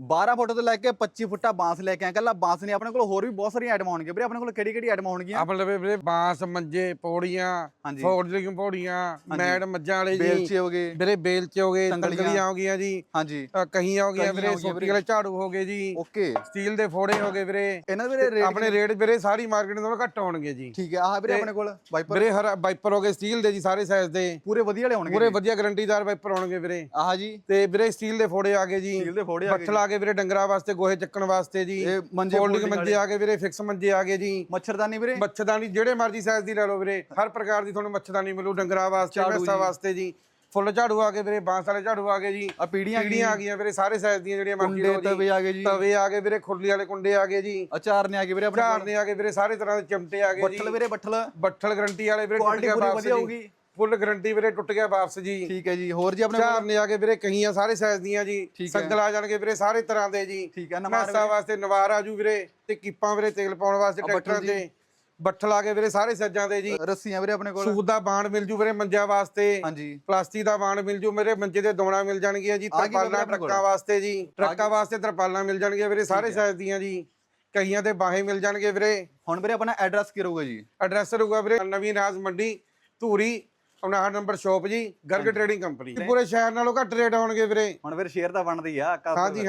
12 ਫੁੱਟ ਤੋਂ ਲੈ ਕੇ 25 ਫੁੱਟਾ ਬਾਂਸ ਲੈ ਕੇ ਆਏ ਕੱਲਾ ਬਾਂਸ ਨਹੀਂ ਆਪਣੇ ਕੋਲ ਹੋਰ ਵੀ ਬਹੁਤ ਸਾਰੀਆਂ ਆਈਟਮਾਂ ਹੋਣਗੀਆਂ ਵੀਰੇ ਆਪਣੇ ਕੋਲ ਕਿਹੜੀ ਕਿਹੜੀ ਆਈਟਮਾਂ ਹੋਣਗੀਆਂ ਆਪਣੇ ਲਵੇ ਵੀਰੇ ਬਾਂਸ ਮੰਜੇ ਪੌੜੀਆਂ ਹਾਂਜੀ। ਫੋਲਡਿੰਗ ਪੌੜੀਆਂ ਮੈਡ ਮੱਝਾਂ ਵਾਲੇ ਜੀ। ਬੇਲਚੇ ਹੋ ਗਏ। ਵੀਰੇ ਬੇਲਚੇ ਹੋ ਗਏ ਤੰਗਲੀਆਂ। ਹੋ ਗਈਆਂ ਜੀ। ਹਾਂਜੀ। ਕਹੀਆਂ ਹੋ ਗਈਆਂ ਵੀਰੇ ਸੋਟੀ ਵਾਲੇ ਝਾੜੂ ਹੋ ਗਏ ਜੀ। ਓਕੇ। ਸਟੀਲ ਦੇ ਫੋੜੇ ਹੋ ਗਏ ਵੀਰੇ। ਇਹਨਾਂ ਦੇ ਵੀਰੇ ਆਪਣੇ ਰੇਟ ਵੀਰੇ ਸਾਰੀ ਮਾਰਕੀਟ ਨਾਲੋਂ ਘੱਟ ਹੋਣਗੇ ਜੀ। ਠੀਕ ਹੈ। ਆਹ ਵੀਰੇ ਆਪਣੇ ਕੋਲ ਵਾਈਪਰ ਵੀਰੇ ਹਰ ਵਾਈਪਰ ਹੋ ਗਏ ਸਟੀਲ ਦੇ ਜੀ ਸਾਰੇ ਸਾਈਜ਼ ਦੇ। ਪੂਰੇ ਵਧੀਆ ਵਾਲੇ ਹੋਣਗੇ ਪੂਰੇ ਵਧੀਆ ਗਾਰੰਟੀਦਾਰ ਵਾਈਪਰ ਹੋਣਗੇ ਵੀਰੇ। ਆਹ ਜੀ। ਤੇ ਵੀਰੇ ਸਟੀਲ ਦੇ ਫੋੜੇ ਆ ਗਏ ਜੀ। ਸਟੀਲ ਦੇ ਫੋੜੇ ਆ ਗਏ ਬੱਠਲ ਗਏ ਵੀਰੇ ਡੰਗਰਾਂ ਵਾਸਤੇ ਗੋਹੇ ਚੱਕਣ ਵਾਸਤੇ ਜੀ। ਇਹ ਮੰਜੇ ਫੋਲਡਿੰਗ folding ਮੰਜੇ ਆ ਗਏ ਵੀਰੇ ਫਿਕਸ ਮੰਜੇ ਆ ਗਏ ਜੀ। ਮੱਛਰਦਾਨੀ ਵੀਰੇ? ਮੱਛਰਦਾਨੀ ਜਿਹੜੇ ਮਰਜ਼ੀ ਸਾਈਜ਼ ਦੀ ਲੈ ਲਓ ਵੀਰੇ। ਹਰ ਪ੍ਰਕਾਰ ਦੀ ਤੁਹਾਨੂੰ ਮੱਛਰਦਾਨੀ ਮਿਲੂ ਡੰਗਰਾਂ ਵਾਸਤੇ ਝਾੜੂ ਮੈਸਾਂ ਜੀ। ਵਾਸਤੇ ਜੀ। ਫੁੱਲ ਝਾੜੂ ਆ ਗਏ ਵੀਰੇ ਬਾਂਸ ਵਾਲੇ ਝਾੜੂ ਆ ਗਏ ਜੀ। ਆ ਪੀੜੀਆਂ ਪੀੜੀਆਂ ਆ ਗਈਆਂ। ਵੀਰੇ ਸਾਰੇ ਸਾਈਜ਼ ਦੀਆਂ ਜਿਹੜੀਆਂ ਮਰਜ਼ੀ ਕੁੰਡੇ ਲਓ ਜੀ। ਤਵੇ ਆ ਗਏ ਜੀ। ਤਵੇ ਆ ਗਏ ਵੀਰੇ ਖੁਰਲੀ ਵਾਲੇ ਕੁੰਡੇ ਆ ਗਏ ਜੀ। ਅਚਾਰ ਨੇ ਆ ਗਏ ਵੀਰੇ ਆਪਣੇ ਝਾੜ ਕੋਲ ਦੇ ਆ ਗਏ ਵੀਰੇ ਸਾਰੇ ਤਰ੍ਹਾਂ ਦੇ ਚਮਟੇ ਆ ਗਏ ਜੀ। ਬੱਠਲ ਵੀਰੇ ਬੱਠਲ। ਬੱਠਲ ਗਰੰਟੀ ਵਾਲੇ ਵੀਰੇ ਟੁੱਟ ਕੁਆਲਿਟੀ ਗਿਆ ਪੂਰੀ ਵਾਪਸ ਵਧੀਆ ਜੀ। ਹੋਊਗੀ। ਫੁੱਲ ਗਰੰਟੀ ਵੀਰੇ ਟੁੱਟ ਗਿਆ ਵਾਪਸ ਜੀ। ਠੀਕ ਹੈ ਜੀ ਹੋਰ ਜੀ ਆਪਣੇ ਝਾੜ ਨੇ ਆ ਗਏ ਵੀਰੇ ਕਹੀਆਂ ਸਾਰੇ ਸਾਈਜ਼ ਦੀਆਂ ਜੀ। ਸੰਗਲ ਆ ਜਾਣਗੇ ਵੀਰੇ ਸਾਰੇ ਤਰ੍ਹਾਂ ਦੇ ਜੀ। ਠੀਕ ਹੈ ਨਮਾਰ ਮੈਸਾਂ ਵਾਸਤੇ ਨਵਾਰ ਆਜੂ ਵੀਰੇ ਤੇ ਕੀਪਾਂ ਵੀਰੇ ਤੇਲ ਪਾਉਣ ਵਾਸਤੇ ਟਰੈਕਟਰਾਂ। ਤੇ। ਬੱਠਲ ਆ ਗਏ ਵੀਰੇ ਸਾਰੇ ਸਾਈਜ਼ਾਂ ਦੇ ਜੀ। ਰੱਸੀਆਂ ਵੀਰੇ ਆਪਣੇ ਕੋਲ? ਸੂਤ ਦਾ ਬਾਣ ਮਿਲ ਜੂ ਵੀਰੇ ਮੰਜਿਆਂ ਵਾਸਤੇ। ਹਾਂਜੀ। ਪਲਾਸਟਿਕ ਦਾ ਬਾਣ ਮਿਲ ਜੂ ਮੇਰੇ ਮੰਜੇ ਦੇ ਦੋਣਾ ਮਿਲ ਜਾਣਗੀਆਂ ਜੀ। ਤਰਪਾਲਾਂ। ਟਰੱਕਾਂ ਵਾਸਤੇ ਜੀ। ਟਰੱਕਾਂ ਵਾਸਤੇ ਤਰਪਾਲਾਂ ਮਿਲ ਜਾਣਗੀਆਂ ਵੀਰੇ ਸਾਰੇ ਸਾਈਜ਼ ਦੀਆਂ ਜੀ। ਕਹੀਆਂ ਤੇ ਬਾਹੇ ਮਿਲ ਜਾਣਗੇ ਵੀਰੇ। ਹੁਣ ਵੀਰੇ ਆਪਣਾ ਐਡਰੈਸ ਕੀ ਰਹੂਗਾ ਜੀ? ਐਡਰੈਸ ਰਹੂਗਾ ਵੀਰੇ ਨਵੀਂ ਰਾਜ ਮੰਡੀ ਧੂਰੀ 59 ਨੰਬਰ ਸ਼ਾਪ ਜੀ ਗਰਗ ਟ੍ਰੇਡਿੰਗ ਕੰਪਨੀ ਪੂਰੇ ਸ਼ਹਿਰ ਨਾਲੋਂ ਘੱਟ ਰੇਟ ਹੋਣਗੇ ਵੀਰੇ। ਹੁਣ ਵੀਰੇ ਸ਼ੇਅਰ ਤਾਂ ਬਣਦੀ ਆ ਹਾਂਜੀ ਹਾਂ।